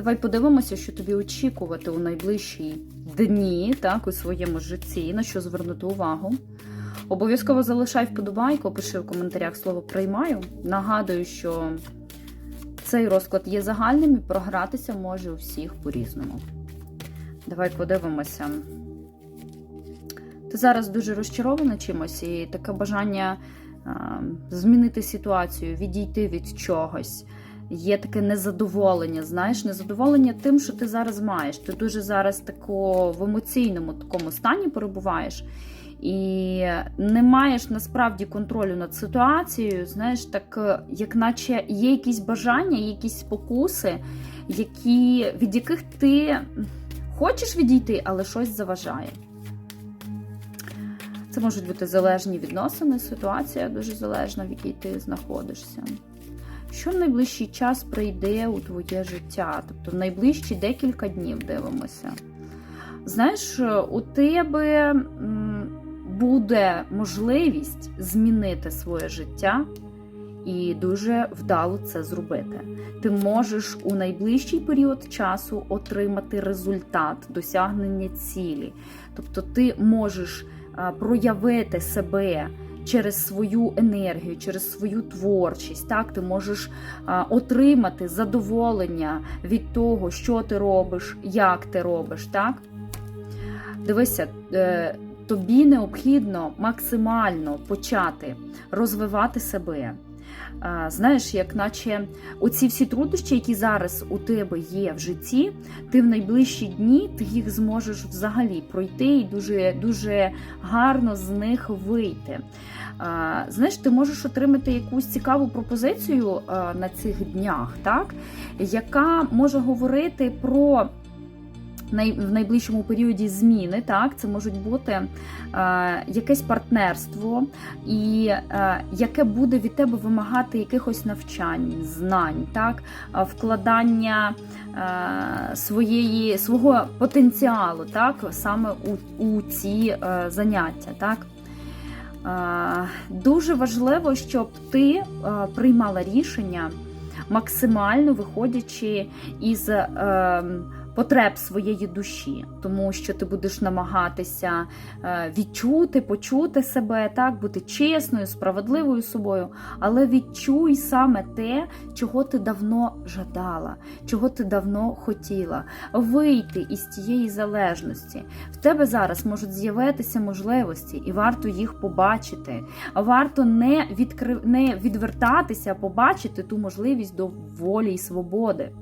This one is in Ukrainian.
Давай подивимося, що тобі очікувати у найближчі дні, так, у своєму житті, на що звернути увагу. Обов'язково залишай вподобайку, пиши в коментарях слово приймаю. Нагадую, що цей розклад є загальним і програтися може у всіх по-різному. Давай подивимося. Ти зараз дуже розчарована чимось, і таке бажання змінити ситуацію, відійти від чогось. Є таке незадоволення, знаєш, незадоволення тим, що ти зараз маєш. Ти дуже зараз тако в емоційному такому стані перебуваєш. І не маєш насправді контролю над ситуацією, знаєш, так е, як наче є якісь бажання, є якісь спокуси, які, від яких ти хочеш відійти, але щось заважає. Це можуть бути залежні відносини, ситуація дуже залежна, в якій ти знаходишся. Що в найближчий час прийде у твоє життя? Тобто в найближчі декілька днів дивимося. Знаєш, у тебе буде можливість змінити своє життя і дуже вдало це зробити. Ти можеш у найближчий період часу отримати результат досягнення цілі. Тобто ти можеш проявити себе через свою енергію, через свою творчість. Так, ти можеш отримати задоволення від того, що ти робиш, як ти робиш. так? Дивися, е, тобі необхідно максимально почати розвивати себе. Знаєш, як наче оці всі труднощі, які зараз у тебе є в житті, ти в найближчі дні ти їх зможеш взагалі пройти і дуже, дуже гарно з них вийти. Знаєш, ти можеш отримати якусь цікаву пропозицію на цих днях, так? яка може говорити про в найближчому періоді зміни. Так, це можуть бути е, якесь партнерство, і е, яке буде від тебе вимагати якихось навчань, знань, так, е, вкладання своєї, свого потенціалу, так, саме у, у ці заняття. Так. Дуже важливо, щоб ти приймала рішення максимально виходячи із е, потреб своєї душі, тому що ти будеш намагатися е, відчути, почути себе, так, бути чесною, справедливою собою, але відчуй саме те, чого ти давно жадала, чого ти давно хотіла, вийти із тієї залежності. В тебе зараз можуть з'явитися можливості, і варто їх побачити. Варто не, відкрив... не відвертатися, а побачити ту можливість до волі і свободи.